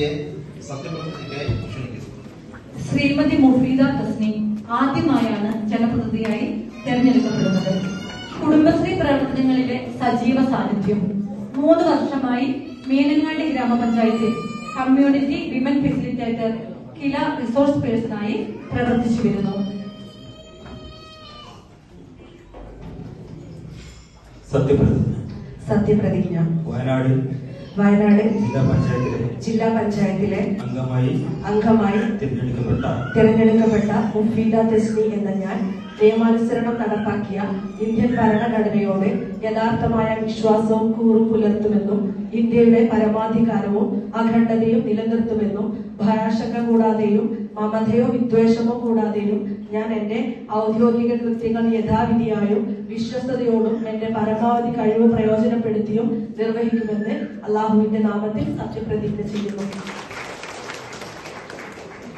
ചേച്ചിയെ സത്യപ്രതിജ്ഞയ്ക്കായി ക്ഷണിക്കുന്നു. ശ്രീമതി മുഫീദ തസ്നി ആദ്യമായാണ് ജനപ്രതിനിധിയായി തെരഞ്ഞെടുക്കപ്പെടുന്നത്. കുടുംബശ്രീ പ്രവർത്തനങ്ങളിലെ സജീവ സാന്നിധ്യം. മൂന്ന് വർഷമായി മീനങ്ങാടി ഗ്രാമപഞ്ചായത്തിൽ community women facilitator KILA resource പേഴ്സണായി പ്രവർത്തിച്ചു വരുന്നു. സത്യപ്രതിജ്ഞ. സത്യപ്രതിജ്ഞ. വയനാട് വയനാട് ജില്ലാ പഞ്ചായത്തിലെ ജില്ലാ പഞ്ചായത്തിലെ അംഗമായി അംഗമായി തിരഞ്ഞെടുക്കപ്പെട്ട തിരഞ്ഞെടുക്കപ്പെട്ട മുഫീദ തെസ്മി എന്ന ഞാൻ നിയമാനുസരണം നടപ്പാക്കിയ ഇന്ത്യൻ ഭരണഘടനയോട് യഥാർത്ഥമായ വിശ്വാസവും കൂറും പുലർത്തുമെന്നും ഇന്ത്യയുടെ പരമാധികാരവും അഖണ്ഡതയും നിലനിർത്തുമെന്നും ഭയാശങ്ക കൂടാതെയും മമതയോ വിദ്വേഷമോ കൂടാതെയും ഞാൻ എന്റെ ഔദ്യോഗിക കൃത്യങ്ങൾ യഥാവിധിയായും വിശ്വസ്തയോടും എന്റെ പരമാവധി കഴിവ് പ്രയോജനപ്പെടുത്തിയും നിർവഹിക്കുമെന്ന് അള്ളാഹുവിന്റെ നാമത്തിൽ സത്യപ്രതിജ്ഞ ചെയ്യുന്നു